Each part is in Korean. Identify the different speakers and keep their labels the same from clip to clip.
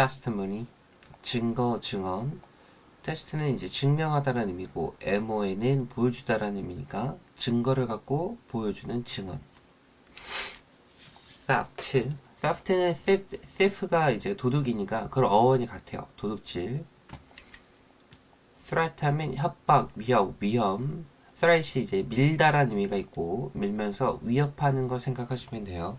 Speaker 1: testimony 증거, 증언. 테스트는 이제 증명하다라는 의미고 MO에는 보여주다라는 의미니까 증거를 갖고 보여주는 증언. theft. theft는 theft, thief가 이제 도둑이니까 그걸 어원이 같아요. 도둑질. threat 하면 협박, 위협, 위험. threat이 이제 밀다라는 의미가 있고 밀면서 위협하는 거 생각하시면 돼요.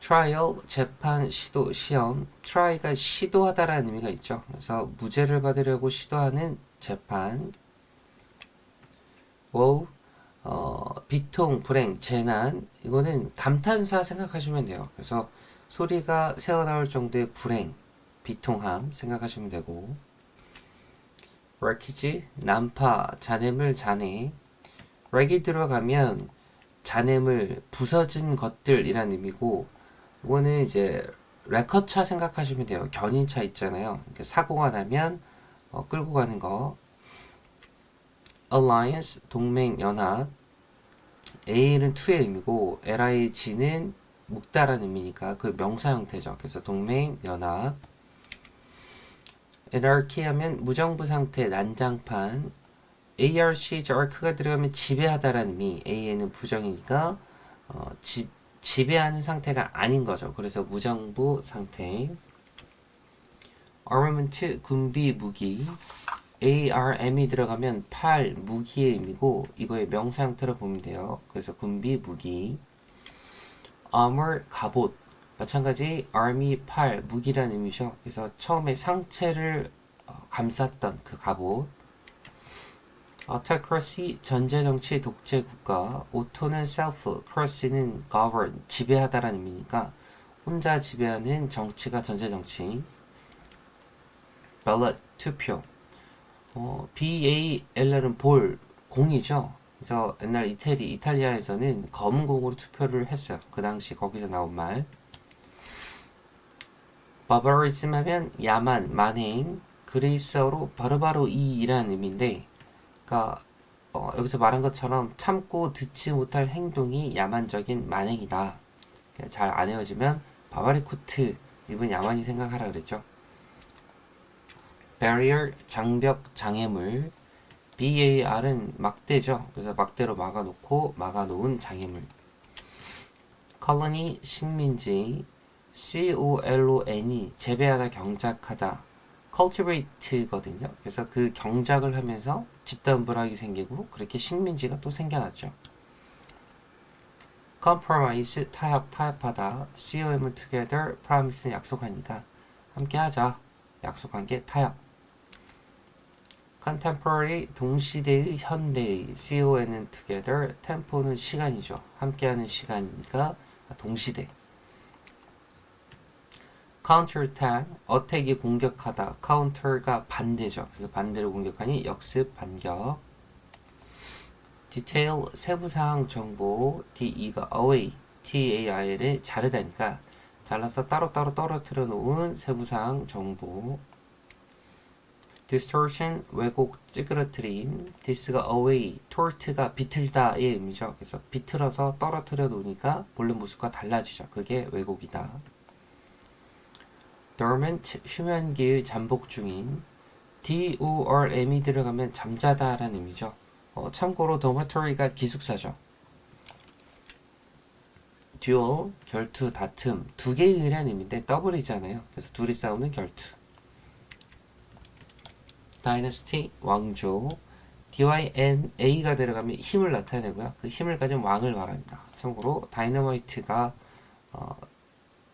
Speaker 1: Trial, 재판, 시도, 시험. try가 시도하다라는 의미가 있죠. 그래서 무죄를 받으려고 시도하는 재판. woe, 어, 비통, 불행, 재난. 이거는 감탄사 생각하시면 돼요. 그래서 소리가 새어나올 정도의 불행, 비통함 생각하시면 되고. wreckage, 난파, 잔해물, 잔해. wreck이 들어가면 잔해물, 부서진 것들이란 의미고, 이거는 이제 레커차 생각하시면 돼요. 견인차 있잖아요. 사고가 나면 어, 끌고 가는 거. alliance 동맹 연합. A는 to의 의미고 LIG는 묵다라는 의미니까 그 명사 형태죠. 그래서 동맹 연합. anarchy 하면 무정부 상태 난장판. ARC 저 arc가 들어가면 지배하다라는 의미. AN은 부정이니까 어, 지, 지배하는 상태가 아닌 거죠. 그래서 무정부 상태. armament 군비 무기. ARM이 들어가면 팔 무기의 의미고 이거의 명사 형태로 보면 돼요. 그래서 군비 무기. armor 갑옷. 마찬가지 army 팔 무기라는 의미죠. 그래서 처음에 상체를 어, 감쌌던 그 갑옷. Autocracy 전제 정치 독재 국가, 오토는 self, cracy는 govern 지배하다라는 의미니까 혼자 지배하는 정치가 전제 정치. ballot 투표. 어, BAL은 볼 공이죠. 그래서 옛날 이태리 이탈리아에서는 검은 공으로 투표를 했어요. 그 당시 거기서 나온 말. barbarism 하면 야만, 만행. 그리스어로 바로바로 이라는 의미인데 그러니까 어, 여기서 말한 것처럼 참고 듣지 못할 행동이 야만적인 만행이다. 잘 안 헤어지면 바바리 코트 이분 야만이 생각하라 그랬죠. barrier 장벽 장애물 BAR은 막대죠. 그래서 막대로 막아놓고 막아놓은 장애물. colony 식민지 COLON이 재배하다 경작하다 cultivate거든요. 그래서 그 경작을 하면서 집단 불황이 생기고 그렇게 식민지가 또 생겨났죠. compromise 타협 타협하다. Com은 together promise는 약속하니까 함께 하자. 약속한 게 타협. Contemporary 동시대의 현대의 con은 together tempo는 시간이죠. 함께하는 시간이니까 동시대 counterattack, 어택이 공격하다. counter가 반대죠. 그래서 반대로 공격하니 역습, 반격. detail, 세부사항 정보. DE가 away, TAIL을 자르다니까 잘라서 따로따로 떨어뜨려 놓은 세부사항 정보. distortion, 왜곡, 찌그러뜨림. this가 away, tort가 비틀다의 의미죠. 그래서 비틀어서 떨어뜨려 놓으니까 본래 모습과 달라지죠. 그게 왜곡이다. Dormant 휴면기의 잠복 중인 dorm이 들어가면 잠자다라는 의미죠. 어, 참고로 dormitory가 기숙사죠. dual 결투 다툼 두 개의 의라는 의미인데 더블이잖아요. 그래서 둘이 싸우는 결투. dynasty 왕조 dyna가 들어가면 힘을 나타내고요. 그 힘을 가진 왕을 말합니다. 참고로 다이너마이트가 어,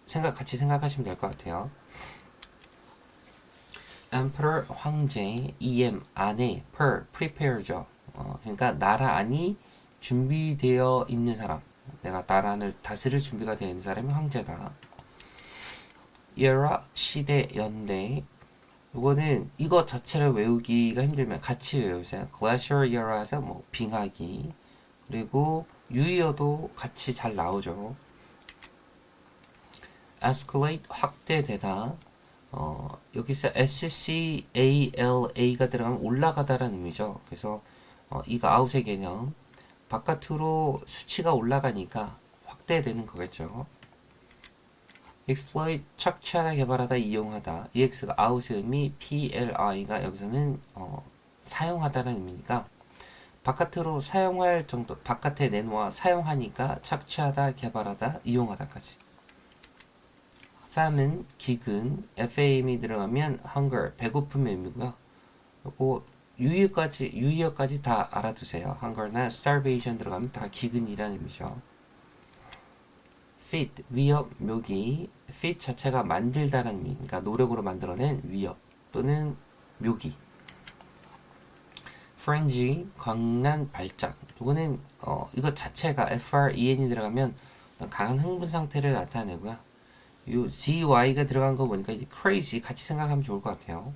Speaker 1: 생각 같이 생각하시면 될 것 같아요. emperor 황제, em 안에, per prepare죠. 어, 그러니까 나라 안이 준비되어 있는 사람. 내가 나라를 다스릴 준비가 되어 있는 사람이 황제다. era 시대 연대. 이거는 이거 자체를 외우기가 힘들면 같이 외우세요. glacier era에서 뭐 빙하기 그리고 유이어도 같이 잘 나오죠. Escalate 확대되다. 어, 여기서 SCALA가 들어가면 올라가다라는 의미죠. 그래서 어, 이가 아웃의 개념. 바깥으로 수치가 올라가니까 확대되는 거겠죠. exploit 착취하다, 개발하다, 이용하다. ex가 out의 의미,pli가 여기서는 어, 사용하다라는 의미니까 바깥으로 사용할 정도, 바깥에 내놓아 사용하니까 착취하다, 개발하다, 이용하다까지. Famine, 기근, fam이 들어가면 hunger, 배고픔의 의미고요. 그리고 유의어까지 유의어까지 다 알아두세요. hunger나 starvation 들어가면 다 기근이라는 의미죠. fit, 위협, 묘기. fit 자체가 만들다라는 의미, 그러니까 노력으로 만들어낸 위협 또는 묘기. frenzy, 광란 발작. 이거는 어, 이거 자체가 FREN이 들어가면 어떤 강한 흥분 상태를 나타내고요. 요 GY가 들어간 거 보니까 이제 crazy 같이 생각하면 좋을 것 같아요.